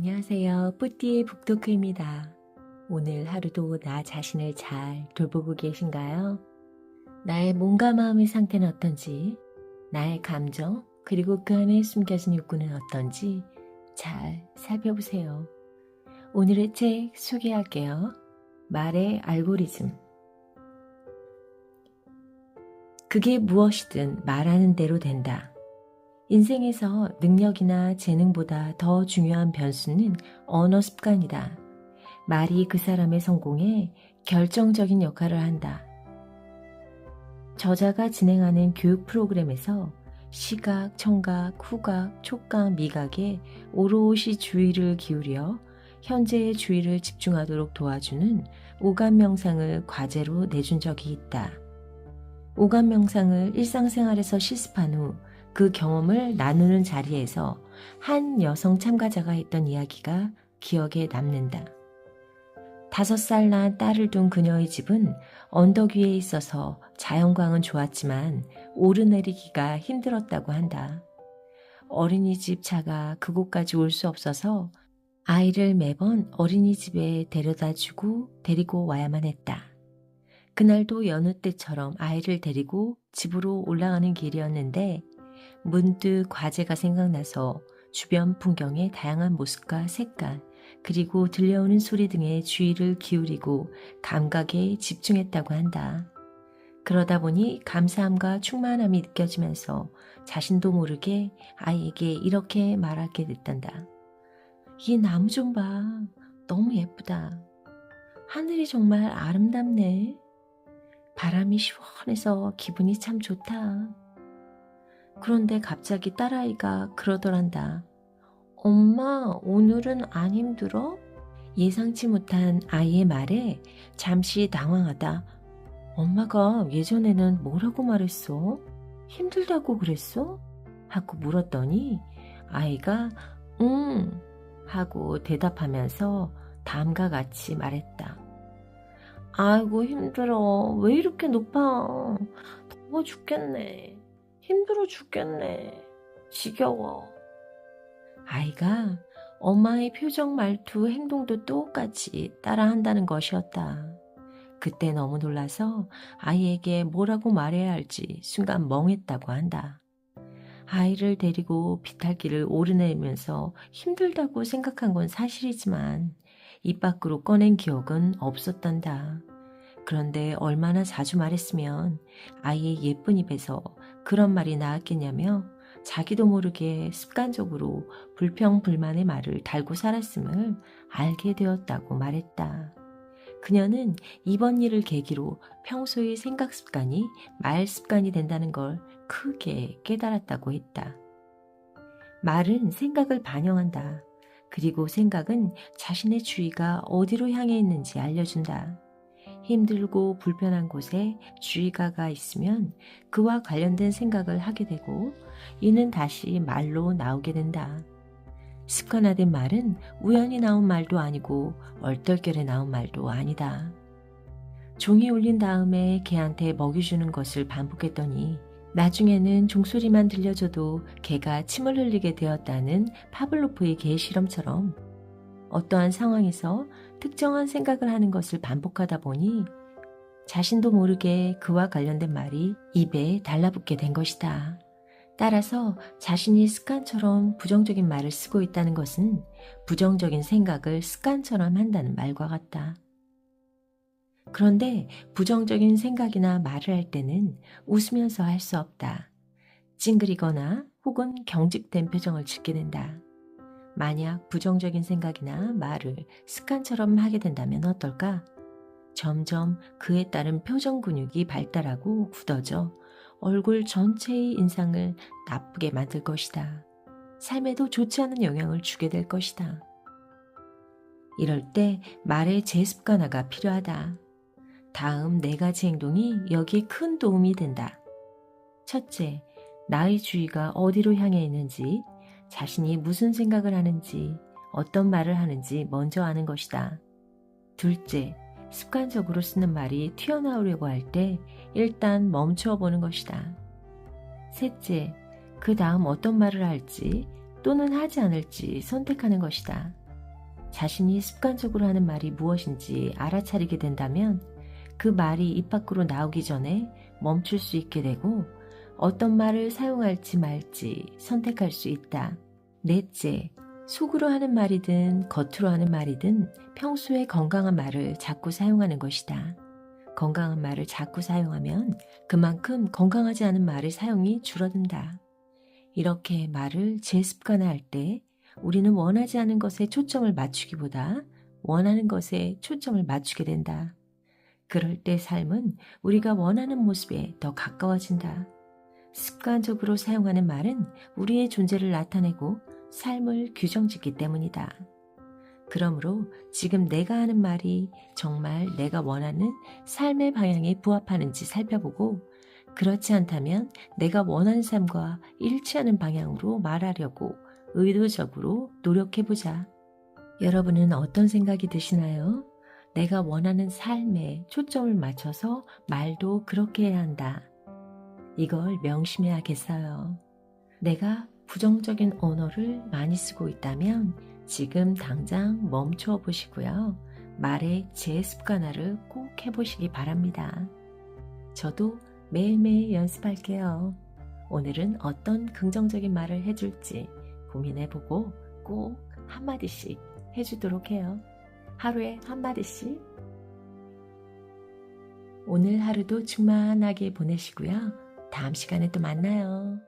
안녕하세요. 뿌띠의 북토크입니다. 오늘 하루도 나 자신을 잘 돌보고 계신가요? 나의 몸과 마음의 상태는 어떤지, 나의 감정, 그리고 그 안에 숨겨진 욕구는 어떤지 잘 살펴보세요. 오늘의 책 소개할게요. 말의 알고리즘. 그게 무엇이든 말하는 대로 된다. 인생에서 능력이나 재능보다 더 중요한 변수는 언어 습관이다. 말이 그 사람의 성공에 결정적인 역할을 한다. 저자가 진행하는 교육 프로그램에서 시각, 청각, 후각, 촉각, 미각에 오롯이 주의를 기울여 현재의 주의를 집중하도록 도와주는 오감 명상을 과제로 내준 적이 있다. 오감 명상을 일상생활에서 실습한 후 그 경험을 나누는 자리에서 한 여성 참가자가 했던 이야기가 기억에 남는다. 다섯 살 난 딸을 둔 그녀의 집은 언덕 위에 있어서 자연광은 좋았지만 오르내리기가 힘들었다고 한다. 어린이집 차가 그곳까지 올 수 없어서 아이를 매번 어린이집에 데려다 주고 데리고 와야만 했다. 그날도 여느 때처럼 아이를 데리고 집으로 올라가는 길이었는데 문득 과제가 생각나서 주변 풍경의 다양한 모습과 색깔, 그리고 들려오는 소리 등에 주의를 기울이고 감각에 집중했다고 한다. 그러다 보니 감사함과 충만함이 느껴지면서 자신도 모르게 아이에게 이렇게 말하게 됐단다. 이 나무 좀 봐. 너무 예쁘다. 하늘이 정말 아름답네. 바람이 시원해서 기분이 참 좋다. 그런데 갑자기 딸아이가 그러더란다. 엄마, 오늘은 안 힘들어? 예상치 못한 아이의 말에 잠시 당황하다. 엄마가 예전에는 뭐라고 말했어? 힘들다고 그랬어? 하고 물었더니 아이가 응 하고 대답하면서 다음과 같이 말했다. 아이고 힘들어. 왜 이렇게 높아? 더워 죽겠네. 힘들어 죽겠네. 지겨워. 아이가 엄마의 표정, 말투, 행동도 똑같이 따라한다는 것이었다. 그때 너무 놀라서 아이에게 뭐라고 말해야 할지 순간 멍했다고 한다. 아이를 데리고 비탈길을 오르내리면서 힘들다고 생각한 건 사실이지만 입 밖으로 꺼낸 기억은 없었단다. 그런데 얼마나 자주 말했으면 아이의 예쁜 입에서 그런 말이 나왔겠냐며 자기도 모르게 습관적으로 불평불만의 말을 달고 살았음을 알게 되었다고 말했다. 그녀는 이번 일을 계기로 평소의 생각 습관이 말 습관이 된다는 걸 크게 깨달았다고 했다. 말은 생각을 반영한다. 그리고 생각은 자신의 주의가 어디로 향해 있는지 알려준다. 힘들고 불편한 곳에 주의가가 있으면 그와 관련된 생각을 하게 되고 이는 다시 말로 나오게 된다. 습관화된 말은 우연히 나온 말도 아니고 얼떨결에 나온 말도 아니다. 종이 울린 다음에 개한테 먹이 주는 것을 반복했더니 나중에는 종소리만 들려줘도 개가 침을 흘리게 되었다는 파블로프의 개 실험처럼 어떠한 상황에서 특정한 생각을 하는 것을 반복하다 보니 자신도 모르게 그와 관련된 말이 입에 달라붙게 된 것이다. 따라서 자신이 습관처럼 부정적인 말을 쓰고 있다는 것은 부정적인 생각을 습관처럼 한다는 말과 같다. 그런데 부정적인 생각이나 말을 할 때는 웃으면서 할 수 없다. 찡그리거나 혹은 경직된 표정을 짓게 된다. 만약 부정적인 생각이나 말을 습관처럼 하게 된다면 어떨까? 점점 그에 따른 표정 근육이 발달하고 굳어져 얼굴 전체의 인상을 나쁘게 만들 것이다. 삶에도 좋지 않은 영향을 주게 될 것이다. 이럴 때 말의 재습관화가 필요하다. 다음 네 가지 행동이 여기에 큰 도움이 된다. 첫째, 나의 주의가 어디로 향해 있는지, 자신이 무슨 생각을 하는지, 어떤 말을 하는지 먼저 아는 것이다. 둘째, 습관적으로 쓰는 말이 튀어나오려고 할 때 일단 멈추어 보는 것이다. 셋째, 그 다음 어떤 말을 할지 또는 하지 않을지 선택하는 것이다. 자신이 습관적으로 하는 말이 무엇인지 알아차리게 된다면 그 말이 입 밖으로 나오기 전에 멈출 수 있게 되고 어떤 말을 사용할지 말지 선택할 수 있다. 넷째, 속으로 하는 말이든 겉으로 하는 말이든 평소에 건강한 말을 자꾸 사용하는 것이다. 건강한 말을 자꾸 사용하면 그만큼 건강하지 않은 말의 사용이 줄어든다. 이렇게 말을 재습관화할 때 우리는 원하지 않은 것에 초점을 맞추기보다 원하는 것에 초점을 맞추게 된다. 그럴 때 삶은 우리가 원하는 모습에 더 가까워진다. 습관적으로 사용하는 말은 우리의 존재를 나타내고 삶을 규정짓기 때문이다. 그러므로 지금 내가 하는 말이 정말 내가 원하는 삶의 방향에 부합하는지 살펴보고 그렇지 않다면 내가 원하는 삶과 일치하는 방향으로 말하려고 의도적으로 노력해보자. 여러분은 어떤 생각이 드시나요? 내가 원하는 삶에 초점을 맞춰서 말도 그렇게 해야 한다. 이걸 명심해야겠어요. 내가 부정적인 언어를 많이 쓰고 있다면 지금 당장 멈춰 보시고요. 말의 재습관화를 꼭 해보시기 바랍니다. 저도 매일매일 연습할게요. 오늘은 어떤 긍정적인 말을 해줄지 고민해보고 꼭 한마디씩 해주도록 해요. 하루에 한마디씩. 오늘 하루도 충만하게 보내시고요. 다음 시간에 또 만나요.